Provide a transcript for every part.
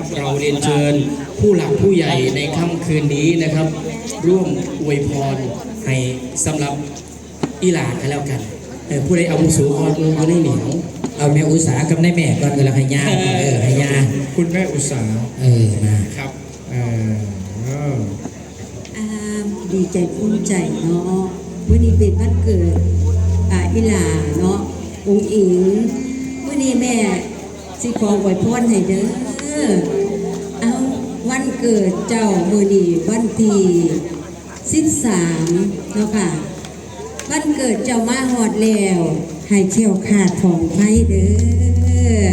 นนะครับ เราเรียนเชิญผู้หลักผู้ใหญ่ในค่ำคืนนี้นะครับ ร่วมอวยพรให้สำหรับอีหลากันแล้วกันเออผู้ใดอาวุโสก่อนเอาในเหนียวเอาแม่อุตสาหกับนายแม่ก่อนก็แล้วให้ยาเออให้ยาคุณแม่อุตสาหเออมาครับเอ่อเอออ่าดีใจภูมิใจเนาะวันนี้เป็นวันเกิดอ่าอิหลาเนาะองค์อิงวันนี้แม่ สิขอไว้พรให้เด้อ เอาวันเกิดเจ้ามือนีวันที่สิบสามเนาะค่ะ วันเกิดเจ้ามาหอดแล้วให้เชี่ยวขาดของไฟเด้อ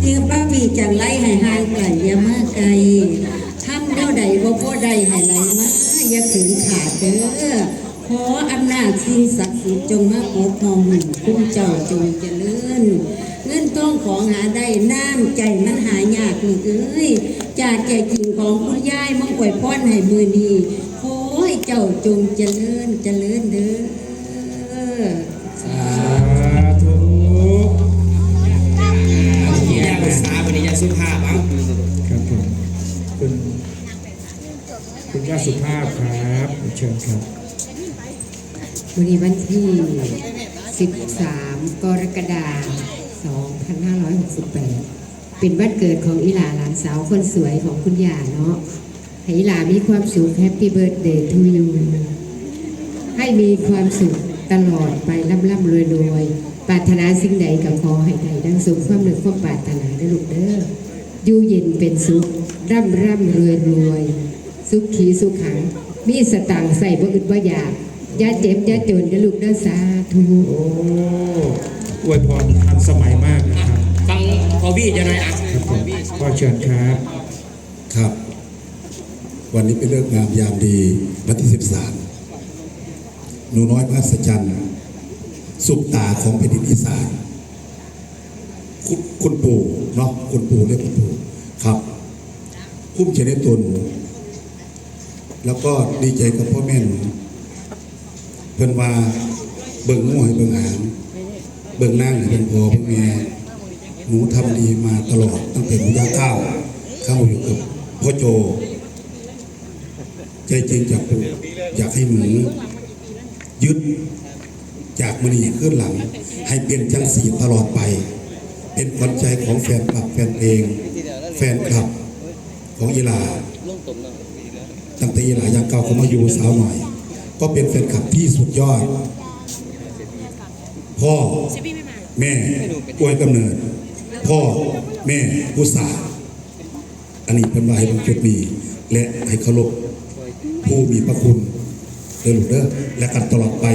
เตียงป้ามีจังไรให้หางไกลอย่ามาไกลทำเท่าใดบ่พ่อใดให้ไหลมาอย่าขืนขาดเด้อขออำนาจสิ่งศักดิ์สิทธิ์จงมาปกครองคุ้มเจ้าจงเจริญ เงินทองของหาได้น้ำใจมันหายากลูกเอ้ยจากใจจริงของคุณยายมั่งไว้พ่อนให้มือนี้ขอให้เจ้าจงเจริญเจริญเด้อสาธุที่ยาภาษาวันนี้ยาสุภาพเอาครับผมคุณคุณย่าสุภาพครับเชิญครับวันนี้วันที่ 13 กรกฎาคม 2568 เป็นวันเกิดของอิหลาหลานสาวคนสวยของคุณย่าเนาะให้อิหลามีความสุขแฮปปี้เบิร์ดเดย์ทูยูให้มีความสุขตลอดไปร่ำร่ำรวยรวยปรารถนาสิ่งใดก็ขอให้ได้ดังสุขความหนึ่งความปรารถนาได้ลูกเด้ออยู่เย็นเป็นสุขร่ำร่ำรวยรวย สุขขีสุขขัง มีสตางใส่บ่อึดบ่อยากยาเจ็บยาจนเด้อลูกเด้อสาธุโอ้อวยพรทันสมัยมากนะครับฟังพอบี้จะหน่อยอะครับผมพ่อเชิญครับครับ วันนี้เป็นเรื่องงามยามดีวันที่ 13 หนูน้อยพระสจันทร์สุปตาของแผ่นดินอีสานคุณคุณปู่เนาะคุณปู่เรียกคุณปู่ครับคุ้มใจในตัวหนูแล้วก็ดีใจกับพ่อแม่หนูเพิ่นว่าเบิ่งง่วยเบิ่งหาง เบิ่งนั่งให้เป็นพอเบิ่งแม่หนูทำดีมาตลอดตั้งแต่หนูย่างข้าวเข้าอยู่กับพ่อโจ ใจจริงจากปู่อยากให้หนูยึดจากมณีขึ้นหลัง ให้เป็นจังสีตลอดไป เป็นขวัญใจของแฟนคลับแฟนเพลงแฟนคลับของอีหลาตั้งแต่อีหลายังเก่าเขามาอยู่สาวหน่อย ก็เป็นแฟนคลับที่สุดยอด พ่อ แม่อวยกำเนิด พ่อแม่ผู้สาอันนี้เป็นวายบางจุดนี้และให้เคารพผู้มีพระคุณเดินเด้อและกันตลอดไป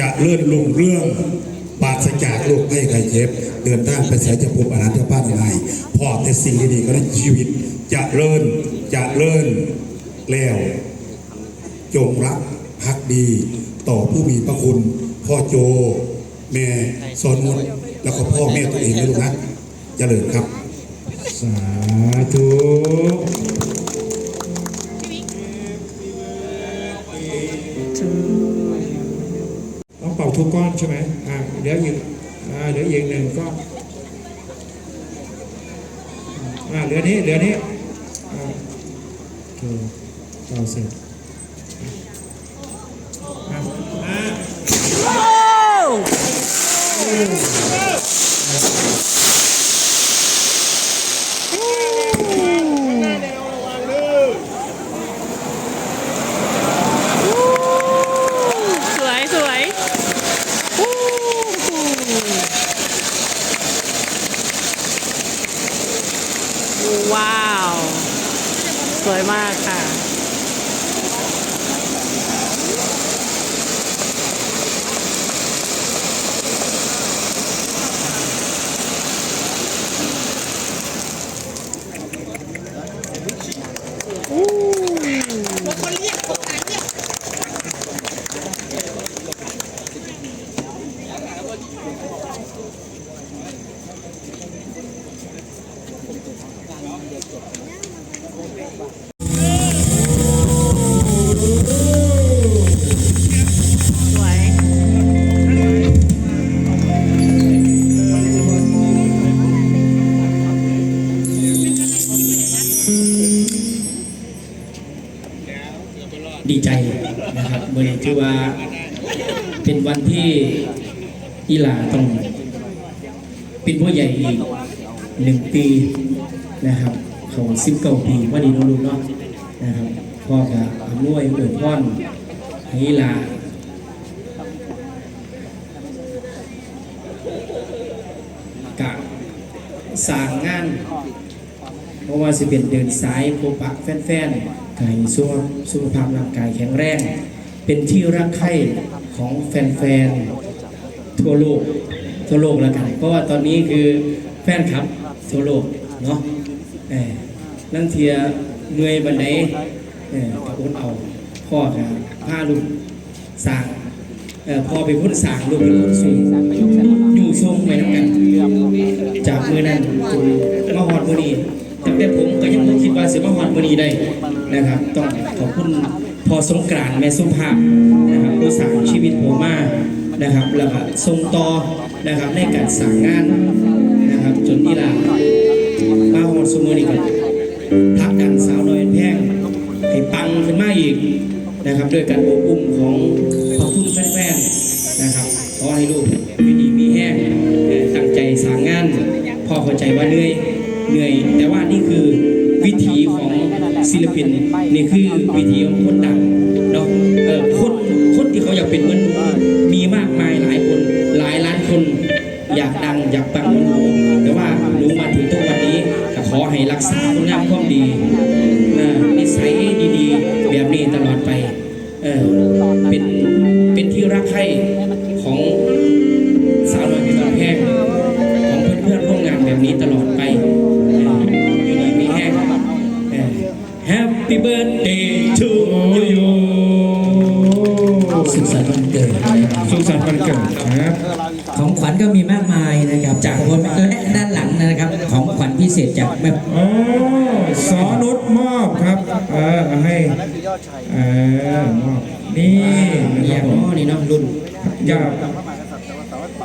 จะเลื่อนลงเรื่องปราศจากโรคให้ใครเจ็บเดินทางไปสายจะพบอาหารที่บ้านไงพ่อแต่สิ่งดีๆก็ในชีวิต จะเลื่อนจะเลื่อนแล้ว จงรักภักดี ต่อผู้มีพระคุณพ่อโจ แม่สอนมุนแล้วก็พ่อแม่ตัวเองนะลูกนะเจริญครับ สาธุต้องเป่าทุกก้อนใช่ไหมอ่าเดี๋ยวอีกอ่าเดี๋ยวอีกหนึ่งก้อนอ่าเหลือนี้เหลือนี้อ่าโอเคเป่าเสร็จอะอ่า โอ้ โอ้ Oh! มื่ อีหลาต้องเป็นผู้ใหญ่อีกหนึ่งปีนะครับของสิบเก้าปีว่าดีน้องลูกเนาะนะครับพ่อกับอำนวยเปิดพ่อนให้อีหลากะสร้างงาน เพราะว่าสิเป็นเดินสายพบปะแฟนๆกายสุขสุขภาพร่างกายแข็งแรง เป็นที่รักใคร่ของแฟนๆ ทั่วโลกทั่วโลกแล้วกันเพราะว่าตอนนี้คือแฟนคลับทั่วโลกเนาะเออนั่งเทียเมื่อยบันไดเออกระอุนเอาพ่อกับผ้าลูกสร้างเออพ่อเป็นคนสร้างลูกเป็นคนสูงอยู่ทรงไปน้ำกัน จากมือนั้นจนมาหอดมือนี้ตั้งแต่ผมก็ยังไม่คิดว่าเสิมาหอดมือนี้ได้นะครับ ต้องขอบคุณพอสงกรานต์แม่สุภาพนะครับผู้สางชีวิตผมมาก นะครับแล้วก็ทรงต่อนะครับในการสั่งงานนะครับ จนนี่ล่ะมาหอดสมือนี้ก็พักดันสาวน้อยแพงให้ปังขึ้นมาอีกนะครับด้วยการอบอุ้มของขอบคุณแฟนๆนะครับขอให้ลูกมีดีมีแห้งตั้งใจสางงานพ่อเข้าใจว่าเหนื่อยเหนื่อย แต่ว่านี่คือวิถีของศิลปินนี่คือวิถีของคนดังเนาะเออคน เขาอยากเป็นเหมือนหนูมีมากมายหลายคน หลายล้านคน อยากดังอยากปัง ขสันต์วันเกิดนะครับสุขสันต์วันเกิดครับของขวัญก็มีมากมายนะครับ จากคนและด้านหลังนะครับ ของขวัญพิเศษจากแม่อ๋อสอนุชมอบครับเออเอาให้เออมอบนี่นะอครัย่าบงผมน้อนี่เนาะรุ่นอย่า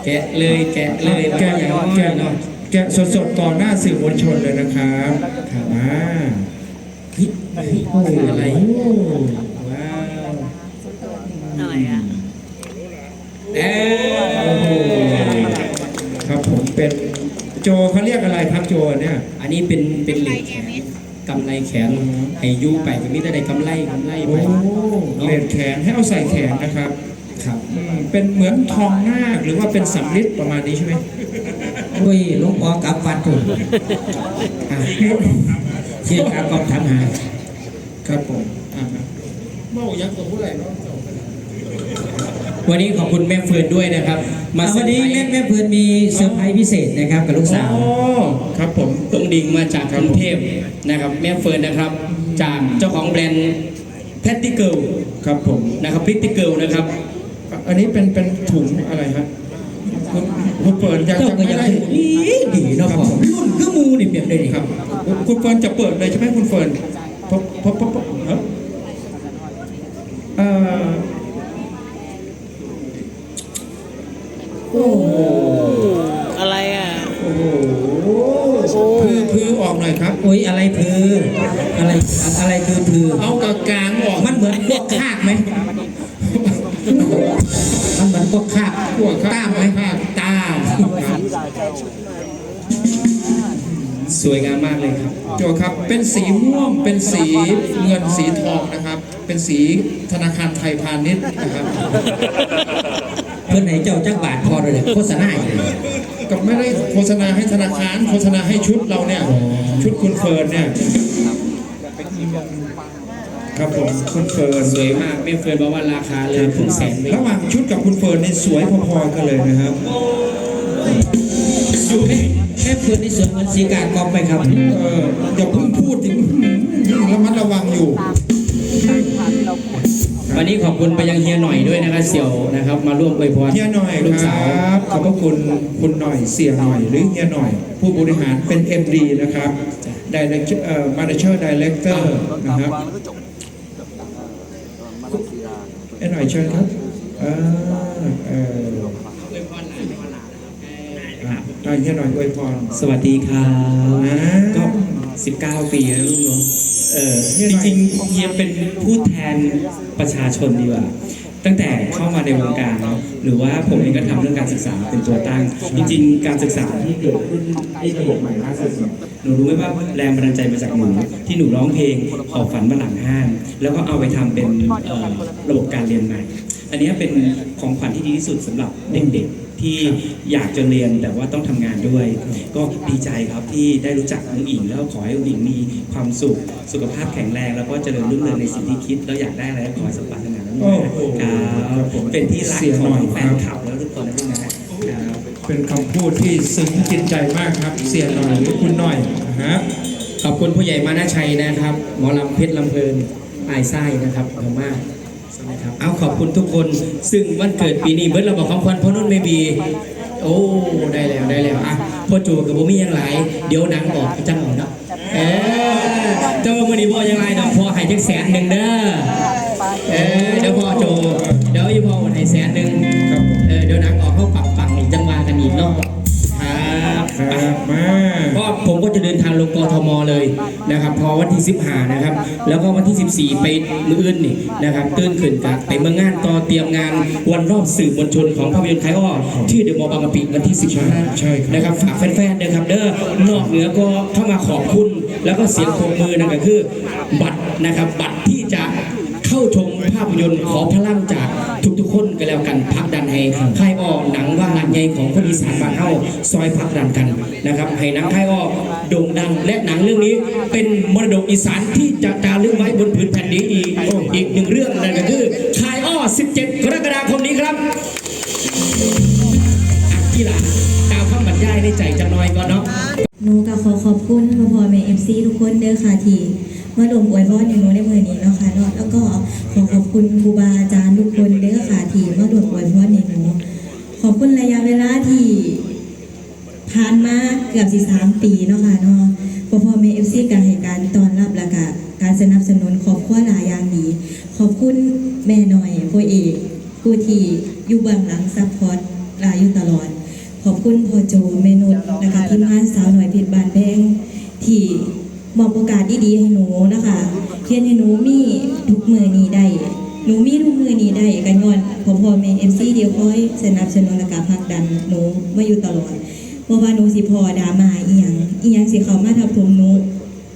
แกะเลยแกะเลยแกะอย่างน้อแกะเนาะแกะสดๆต่อหน้าสื่อมวลชนเลยนะครับครับอ่าพิษคืออะไร ว้าว หน่อยอะ เอ้โอ้โหครับผมเป็นโจเขาเรียกอะไรครับโจเนี่ย อันนี้เป็นเป็นเหล็กแขนกำไรแขนให้อยูไปก็มีแต่ได้กำไรกำไรโอ้ไปเลนแขนให้เอาใส่แขนนะครับครับอืมเป็นเหมือนทองนาคหรือว่าเป็นสำริดประมาณนี้ใช่ไหมด้วยหลวงพ่อกลับวัดถูกอะเชี่ยการกอบทำหาครับผมอ่าเมายักษ์ตัวผู้ใหญ่เนาะ วันนี้ขอบคุณแม่เฟื่อนด้วยนะครับ มามาวันนี้เซอร์ไพรแม่ส์แม่เพื่อนมีเซอร์ไพรส์พิเศษนะครับกับลูกสาวโอ้ครับผมตรงดิ่งมาจากกรุงเทพนะครับ แม่เฟิร์นนะครับ จากเจ้าของแบรนด์แพตติเกิลครับผมนะครับพิตติเกิลนะครับ อันนี้เป็นเป็นถุงอะไรครับคุณคุณเปิดยังเจ้าจะก็ไม่ยังได้ถูกดีดีเนาะพ่อรุ่นก็มูนี่เปรียบได้ดีครับคุณคุณเฟิร์นจะเปิดเลยใช่ไหมคุณเฟิร์นพบพบพบพบเอ้าเอ่ อโอ้โหอะไรอะโอ้โหพือพือออกหน่อยครับโอ้ยอะไรพืออะไรอะไรคือพือเอากกลางออกมันเหมือนพวกคากไหมมันเหมือนพวกคากพวกข้าตามมไหไหมมข้ามตามสวยงามมากเลยครับโจครับ เป็นสีม่วง เป็นสีเงินสีทองนะครับ เป็นสีธนาคารไทยพาณิชย์นะครับ เพื่อนไหนเจ้าจักบาทพอเลยโฆษณาอยู่กับไม่ได้โฆษณาให้ธนาคารโฆษณาให้ชุดเราเนี่ย ชุดคุณเฟิร์นเนี่ยครับผมคุณเฟิร์นสวยมากแม่เฟิร์นบอกว่าราคาเลยครึ่งแสนเลยระหว่างชุดกับคุณเฟิร์นนี่สวยพอๆกันเลยนะครับอยู่แม่แม่เพื่อนในสวนเหมือนสีกากองไปครับเอออย่าเพิ่งพูดถึงระมัดระวังอยู่ วันนี้ขอบคุณไปยังเฮียหน่อยด้วยนะครับเสี่ยวนะครับ มาร่วมอวยพรเฮียหน่อยลูกคสาวรับขอบพระคุณคุณหน่อยเสียหน่อย หรือเฮียหน่อย ผู้บริหารเป็น MD นะครับ Director เอ่อ Manager Director นะครับเอ้หน่อยเชิญครับอ่าเอออะหน่อยเฮียหน่อยอวยพรสวัสดีครับอ่าก็19 ปีแล้วลูกเนาะ เออจริงๆเฮียเป็นผู้แทนประชาชนดีกว่า ตั้งแต่เข้ามาในวงการเนาะหรือว่าผมเองก็ทำเรื่องการศึกษาเป็นตัวตั้ง จริง ๆ การศึกษาที่เกิดขึ้นในระบบใหม่ล่าสุดเนี่ยหนูรู้ไหมว่าแรงบันดาลใจมาจากหนูที่หนูร้องเพลงขอฝันมาหลังห้างแล้วก็เอาไปทำเป็นระบบการเรียนใหม่ อันเนี้ยเป็นของขวัญที่ดีที่สุดสำหรับเด็กๆที่อยากจะเรียนแต่ว่าต้องทำงานด้วย ก็ดีใจครับที่ได้รู้จักน้องอิงแล้วขอให้น้องอิงมีความสุขสุขภาพแข็งแรง แล้วก็เจริญรุ่งเรืองในสิ่งที่คิดแล้วอยากได้อะไรก็ขอให้สมปรารถนานะลูกโอ้นะโหครับเป็นที่รักเสียขหน่ออยงแฟครันบคลับแล้วทุกคนนะลูกนะครับเป็นคำพูดที่ซึ้งจิตใจมากครับ เสียหน่อยหรือคุณหน่อยนะฮะขอบคุณผู้ใหญ่มานาชัยนะครับ หมอลำเพชรลำเพลินอายไส้นะครับขอบคุณมากนะ ครับเอาขอบคุณทุกคน ซึ่งวันเกิดปีนี้เบิร์ดเราบอกของควันพ่อนุ่นไม่บีโอ้ได้แล้วได้แล้วอะพ่อจูกับบุมี่ยังหลายเดี๋ยวหนังออกจังออกเนาะเออเจ้ามือดีพ่อยังไรเนาะพ่อให้จักแสนหนึ่งเด้อเออเดี๋ยวพ่อโจเดี๋ยวอีพ่อวันให้แสนหนึ่งครับผมเออเดี๋ยวหนังออกเข้าปักปังอีกจังหวะกันอีกเนาะครับครับมา ลงกทมเลยนะครับพอวันที่15นะครับแล้วก็วันที่ 14 ไปมืออื่นนี่นะครับตื่นขึ้นกับไปเมืองงานต่อเตรียมงานวันรอบสื่อมวลชนของภาพยนตร์ไทยอ้อที่เดอะมอลล์บางกะปิวันที่ 15ใช่ครับนะครับฝากแฟนๆนะครับเด้อนอกเหนือก็เข้ามาขอบคุณ แล้วก็เสียงปรบมือนั่นก็คือ บัตรนะครับบัตรที่จะ เข้าชมภาพยนตร์ขอพลังจากทุกๆคนก็แล้วกันพักดันให้ค่ายอ้อหนังว่าหนังใหญ่ของคนอีสานบ้านเฮาซอยพักดันกันนะครับ ให้หนังค่ายอ้อโด่งดังและหนังเรื่องนี้เป็นมรดกอีสานที่จะจารึกไว้บนผืนแผ่นนี้อีกอีกหนึ่งเรื่องนั่นก็คือค่ายอ้อ 17 กรกฎาคมนี้ครับอะที่หลังกล่าวคำบรรยายในใจจังน้อยก่อนเนาะหนูก็ขอขอบคุณพ่อพ่อแม่เอฟซีทุกคนเด้อค่ะที่ มาดมอวยพรในหนูในมือนี้เนาะค่ะเนาะแล้วก็ขอขอบคุณครูบาอาจารย์ทุกคนเด้อค่ะที่มาดมอวยพรในหนูขอบคุณระยะเวลาที่ผ่านมาเกือบสิสามปีเนาะค่ะเนาะพ่อพ่อแม่เอฟซีการให้การต้อนรับและก็การสนับสนุนครอบครัวหลายอย่างดีขอบคุณแม่หน่อยพ่อเอกผู้ที่อยู่เบื้องหลังซัพพอร์ตลายอยู่ตลอด ขอบคุณพ่อโจเมนุษนะคะที่มาสาวหน่อยเพชรบานแพงที่ มอบโอกาสดีๆให้หนูนะคะเทียนให้หนูมีทุกมือนี้ได้หนูมีทุกมือนี้ได้กันย้อนพอพ่อแม่เอฟซีเดียวคอยสนับสนุนและการผลักดันหนูมาอยู่ตลอดเพราะว่าหนูสิพอดามาอีหยังอีหยังสิเขามาทับถมหนู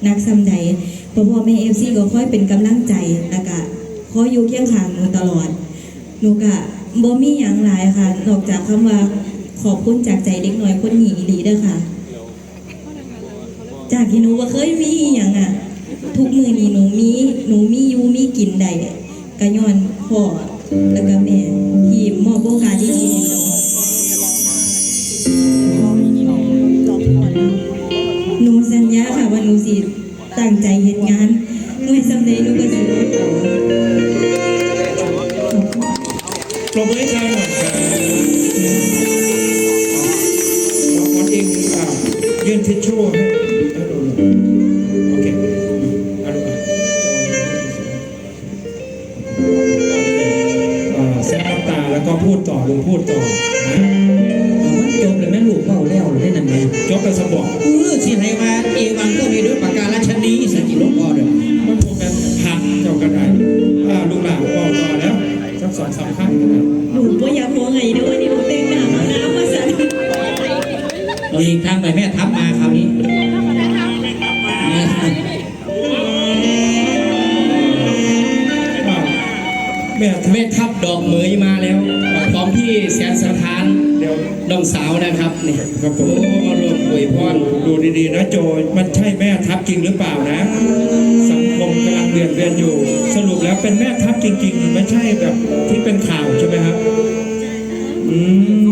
นักซ้ำใดพอพ่อแม่เอฟซีก็ค่อยเป็นกำลังใจและก็คอยอยู่เคียงข้างหนูตลอดหนูกะบ่มีหยังหลายค่ะนอกจากคำว่าขอบคุณจากใจเด็กน้อยคนนี้อีหลีเด้อค่ะ จากที่หนูว่าเคยมีอย่างอะ ทุกมือนี้หนูมีหนูมีอยู่มีกินได้กะย้อนพ่อแล้วก็แม่ที่มอบโอกาสดีๆให้เราหนูสัญญาค่ะว่าหนูสิตั้งใจเห็นงานเมื่อสำเร็จหนูก็ งยกกระสบอกเออสิให้มาเอวังก็มีด้วยปากการัชนีสกิโลกอเด้อมันคงเป็นหักเจ้ากระไดอ่าลูกหลานบอกต่อแล้วสักสองสามครั้งก็ได้หนูก็อยากหัวไงด้วยนี่หนูเต้นหนามาน้ำมาสั่นเอาอีกทางไปแม่ทับมาคราวนี้อ่าแม่ทแม่ทับดอกเหมยมาแล้วของพี่แสนสถานเดี๋ยวน้องสาวนะครับนี่ครับผมโอ้มาร วมอวยพรดูดีๆนะโจมันใช่แม่ทัพจริงหรือเปล่านะ สังคมกำลังเรียนเรียนอยู่ สรุปแล้วเป็นแม่ทัพจริงๆไม่ใช่แบบที่เป็นข่าวใช่ไหมครับอืม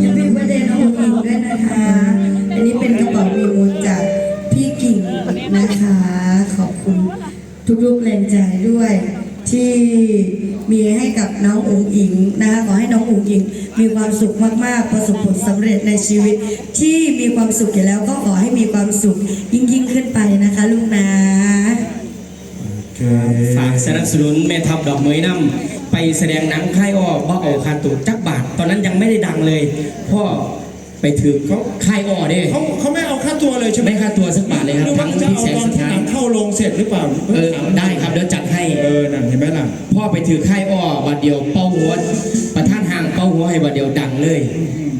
อย่าเป็นประเด็นน้องอิงด้วยนะคะ อันนี้เป็นกระเป๋ามีมูลจากพี่กิ่งนะคะ ขอบคุณทุกๆแรงใจด้วยที่ มีให้กับน้องอุ๋งอิงนะคะขอให้น้องอุ๋งอิง มีความสุขมากๆ ประสบผลสำเร็จในชีวิต ที่มีความสุขอยู่แล้วก็ขอให้มีความสุขยิ่งๆขึ้นไปนะคะลูกนะฝากสนับสนุนแม่ทับดอกเหมยนำไปแสดงหนังค่ายอ้อบ่เอาคาตูจักบาท ตอนนั้นยังไม่ได้ดังเลยพ่อไปถือเขาค่ายอ้อเด้เขาเขาไม่เอาค่าตัวเลยใช่ไหมไม่ค่าตัวสักบาท เข้าโรงเสร็จหรือเปล่าเออได้ครับเดี๋ยวจัดให้เออนั่นเห็นไหมล่ะพ่อไปถือค่ายอ้อบัดเดียวเป้าหัวประท่านห่างเป้าหัวให้บัดเดียวดังเลย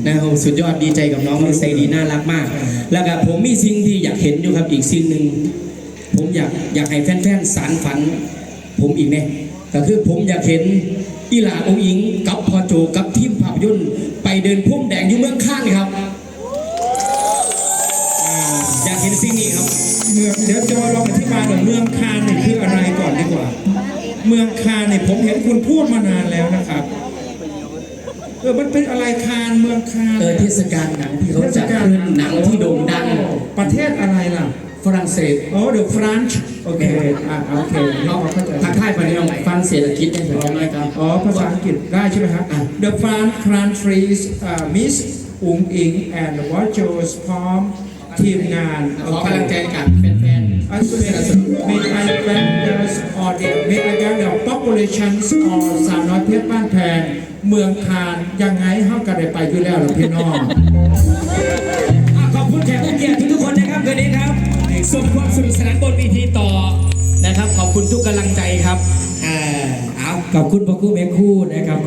นะครับสุดยอดดีใจกับน้องนิสัยดีน่ารักมาก แล้วก็ผมมีสิ่งที่อยากเห็นอยู่ครับอีกสิ่งหนึ่งผมอยากอยากให้แฟนๆสารฝัน ผมอีกเนี่ยก็คือผมอยากเห็นอีหลาองอิงกับพอโจกับทีมภาพยนตร์ไปเดินพุ่มแดงอยู่เมืองข้างครับ เมืองคานเนี่ยผมเห็นคุณพูดมานานแล้วนะครับ เออมันเป็นอะไรคานเมืองคานเออเทศกาลหนังที่เขาจัดขึ้นหนังที่โด่งดัง ประเทศอะไรล่ะ ฝรั่งเศสอ๋อเดี๋ยวฟรานช์โอเคอ่าโอเคเนาะเข้าใจทักทายไปในองฟังเศรษฐกิจได้ไหมครับอ๋อภาษาอังกฤษได้ใช่ไหมครับอะ The France countries uh, Miss อุงอิง and Watchers พร้อมทีมงานขอกำลังใจกับแฟน As may I vendors or the may I gather populations or สาวน้อยเพชรบ้านแพงเมืองคานยังไงเฮาก็ได้ไปอยู่แล้วล่ะพี่น้องๆอะขอบคุณแขกผู้เกียรติทุกๆคนนะครับคืนนี้ครับส่งความสนุกสนานบนเวทีต่อนะครับ ขอบคุณทุกกำลังใจครับอ่าเอาขอบคุณพ่อคู่แม่คู่นะครับ